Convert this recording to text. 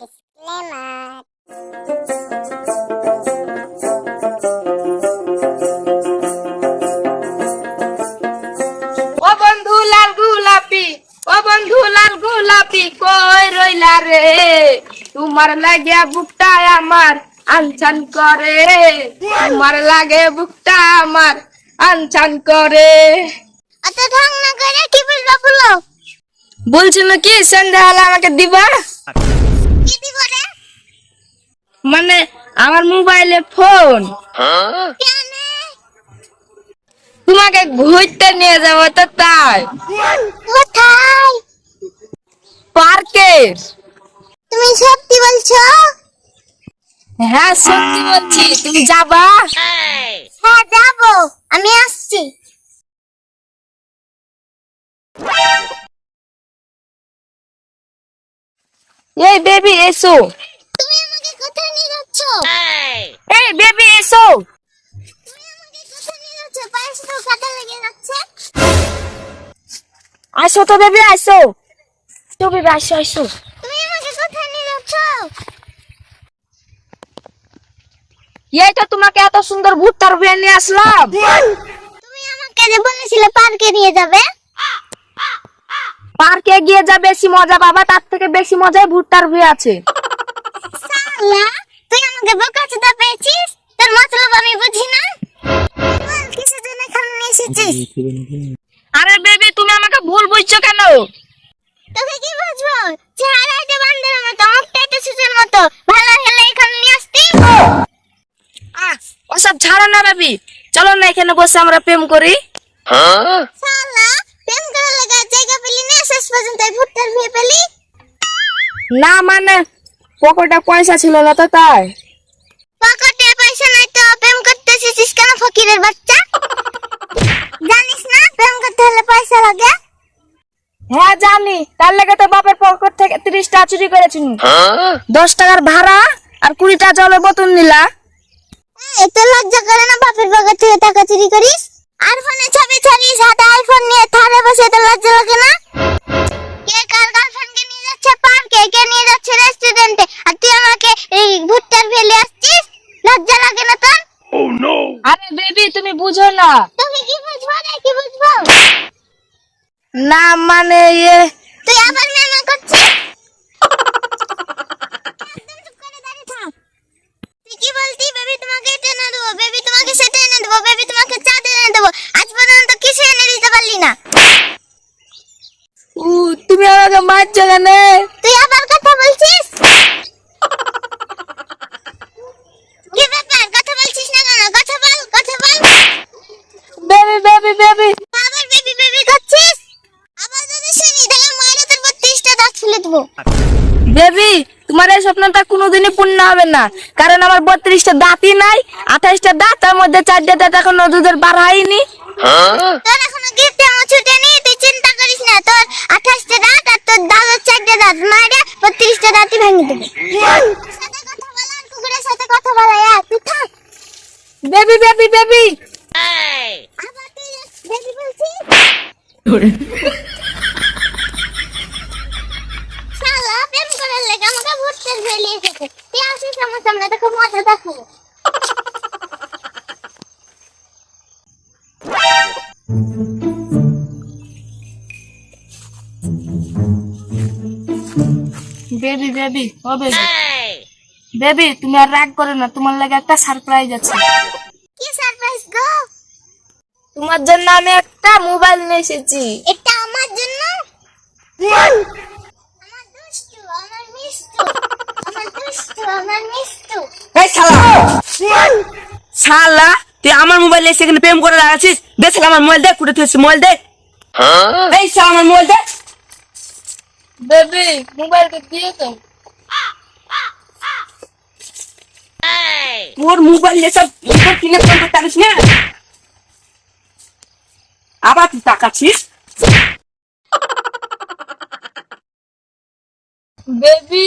Disclaimer. ও বন্ধু লাল গোলাপি ও বন্ধু লাল গোলাপি কই রইলা রে? তোমার লাগে বুকটা আমার আনচান করে। তোমার লাগে বুকটা আমার আনচান করে। অত ঢং না করে কি বলবা বলো? বলছি না কি সন্ধ্যাবেলা আমাকে দিবা? কি মানে আমার মোবাইলে ফোন। তোমাকে ঘুরতে নিয়ে যাব তো তাই। কোথায়? পার্কে। তুমি সত্যি বলছো? হ্যাঁ সত্যি বলছি। তুমি যাবা? হ্যাঁ যাব। আমি আসছি। এই বেবি এসো তুমি আমাকে কোথায় নিয়ে যাচ্ছ এই বেবি এসো তুমি আমাকে কোথায় নিয়ে যাচ্ছ পায়ের সাথে কাটা লেগে যাচ্ছে। আসো তো বেবি আসো তো বেবি আসো আসো তুমি আমাকে কোথায় নিয়ে যাচ্ছ এই তো তোমাকে এত সুন্দর ভুট্টার বিয়ে নিয়ে আসলাম তুমি আমাকে যে বলেছিলে পার্কে নিয়ে যাবে পার্কে গিয়ে যা বেশি মজা পাবা তার থেকে বেশি মজায় ভুট্টার বিয়ে আছে। সালা তুই আমাকে পেয়েছিস? তোর মতলব আমি বুঝি না? বল কিসের জন্য এখানে নিয়ে এসেছিস? আরে বেবি তুমি আমাকে ভুল বুঝছ কেন? তোকে কি বুঝব? চেহারাটা বান্দার মতো মুখটা তো সুচের মতো। ভালো হলে এখানে নিয়ে আসতি। আহ, ওসব ছাড়ো না বেবি। চলো না এখানে বসে আমরা প্রেম করি। সালা প্রেম করার লাগা জায়গা না শেষ পর্যন্ত এই ভুট্টার বিয়ে পেলি? না মানে পকেটে পয়সা ছিল না তো তাই। পকেটে পয়সা নাই তো প্রেম করতে এসেছিস কেন ফকিরের বাচ্চা? জানিস না প্রেম করতে হলে পয়সা লাগে? হ্যাঁ জানি। তার লেগে তো বাপের পকেট থেকে তিরিশ টাকা চুরি করেছি। দশ টাকার ভাড়া আর কুড়ি টাকা জলের বোতল নিলা। এত লজ্জা করে না বাপের পকেট থেকে টাকা চুরি করিস? আর ফোনে ছবি ছাড়িস হাতে আইফোন নিয়ে থারে বসে এত লজ্জা লাগে না? তুমি বুঝো না। তুমি কি বুঝব? না কি বুঝব? না মানে ইয়ে তুই আবার মেমে করছিস? একদম চুপ করে দাঁড়িয়ে থাক। তুই কি বলতি? বেবি তোমাকে এটা এনে দেবো বেবি তোমাকে সেটা এনে দেবো বেবি তোমাকে চাঁদ এনে দেবো। আজ পর্যন্ত কিছু এনে দিতে পারলি না? উ, তুমি আমাকে মারছো কেন? দেবো। বেবি তোমার এই স্বপ্নটা কোনোদিনই পূর্ণ হবে না। কারণ আমার বত্রিশটা দাঁতই নাই আঠাশটা দাঁত তার মধ্যে চারটে দাঁত এখনও দুধের বার হয়নি। তোর এখনও গিফট এমন ছুটে নেই তুই চিন্তা করিস না তোর আঠাশটা দাঁত আর তোর দাদার চারটে দাঁত। মায়েরা বত্রিশটা দাঁতই ভেঙে দেবে। কথা কুকুরের সাথে কথা বলা আর তুই থাক। Baby baby baby! আবার তুই বেবি বলছিস শালা প্রেম করার লেগে আমাকে ফেলে এসেছে। তুই আসিস আমার সামনে তোকে মজা দেখাবো। বেবি বেবি ও বেবি বেবি তুমি আর রাগ করো না তোমার লাগে একটা সারপ্রাইজ আছে। কি সারপ্রাইজ গো? তোমার জন্য আমি একটা মোবাইল নিয়ে এসেছি। এটা আমার জন্য আমার দুষ্টু আমার মিষ্টু আমার দুষ্টু আমার মিষ্টু এই শালা। শালা তুই আমার মোবাইলে এসে এখানে প্রেম করে লাগাচ্ছিস দে শালা আমার মোবাইল দে কুড়ে তুই মোবাইল দে। এই শালা আমার মোবাইল দে। বেবি মোবাইলটা দিয়ে দাও। তোর মোবাইল এসব কিনে পারিস না? আবার তুই তাকাচ্ছিস? বেবি